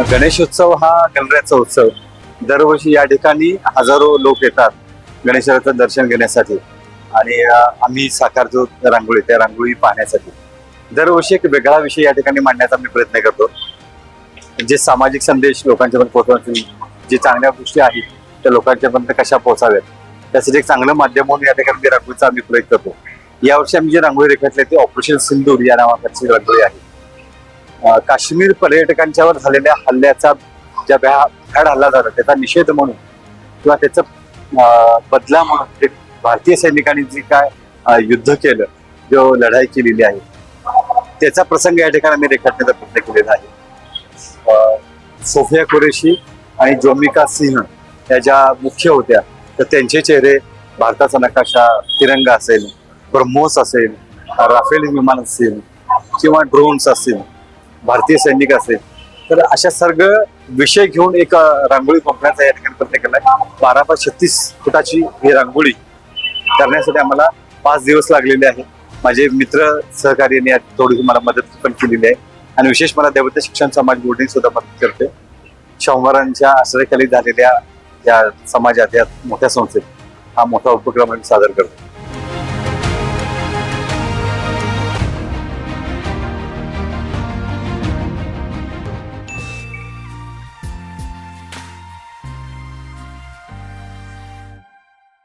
गणेशोत्सव हा गणरायाचा उत्सव. दरवर्षी या ठिकाणी हजारो लोक येतात गणेशाचं दर्शन घेण्यासाठी. आणि आम्ही साकारतो रांगोळी त्या रांगोळी पाहण्यासाठी. दरवर्षी एक वेगळा विषय या ठिकाणी मांडण्याचा मी प्रयत्न करतो. जे सामाजिक संदेश लोकांच्यापर्यंत पोहोचवण्यासाठी जे चांगल्या गोष्टी आहेत त्या लोकांच्यापर्यंत कशा पोहोचाव्यात त्यासाठी एक चांगलं माध्यम म्हणून या ठिकाणी मी रांगोळीचा आम्ही प्रयत्न करतो. यावर्षी आम्ही जे रांगोळी रेखाटली ती ऑपरेशन सिंदूर या नावाची रांगोळी आहे. काश्मीर पर्यटकांच्यावर झालेल्या हल्ल्याचा ज्या भ्या भ्याड हल्ला झाला त्याचा निषेध म्हणून किंवा त्याचं अं, बदला म्हणून जे भारतीय सैनिकांनी जे काय युद्ध केलं जो लढाई केलेली आहे त्याचा प्रसंग या ठिकाणी आम्ही रेखाटण्याचा प्रयत्न केलेला आहे. अं, सोफिया कुरेशी आणि जोमिका सिंह या ज्या मुख्य होत्या तर त्यांचे चेहरे भारताचा नकाशा तिरंगा असेल ब्रह्मोस असेल राफेल विमान असेल किंवा ड्रोन्स असेल भारतीय सैनिक असेल तर अशा सर्व विषय घेऊन एक रांगोळी कंपन्याचा या ठिकाणी प्रयत्न केला बारा बाय छत्तीस फुटाची ही रांगोळी करण्यासाठी आम्हाला पाच दिवस लागलेले आहे. माझे मित्र सहकार्याने यात थोडी मला मदत पण केलेली आहे. आणि विशेष मला देवता शिक्षण समाज बोर्डिंग सुद्धा मदत करते. शंभरांच्या आश्रयाखाली झालेल्या या समाजात या मोठ्या संस्थेत हा मोठा उपक्रम आम्ही सादर करतो.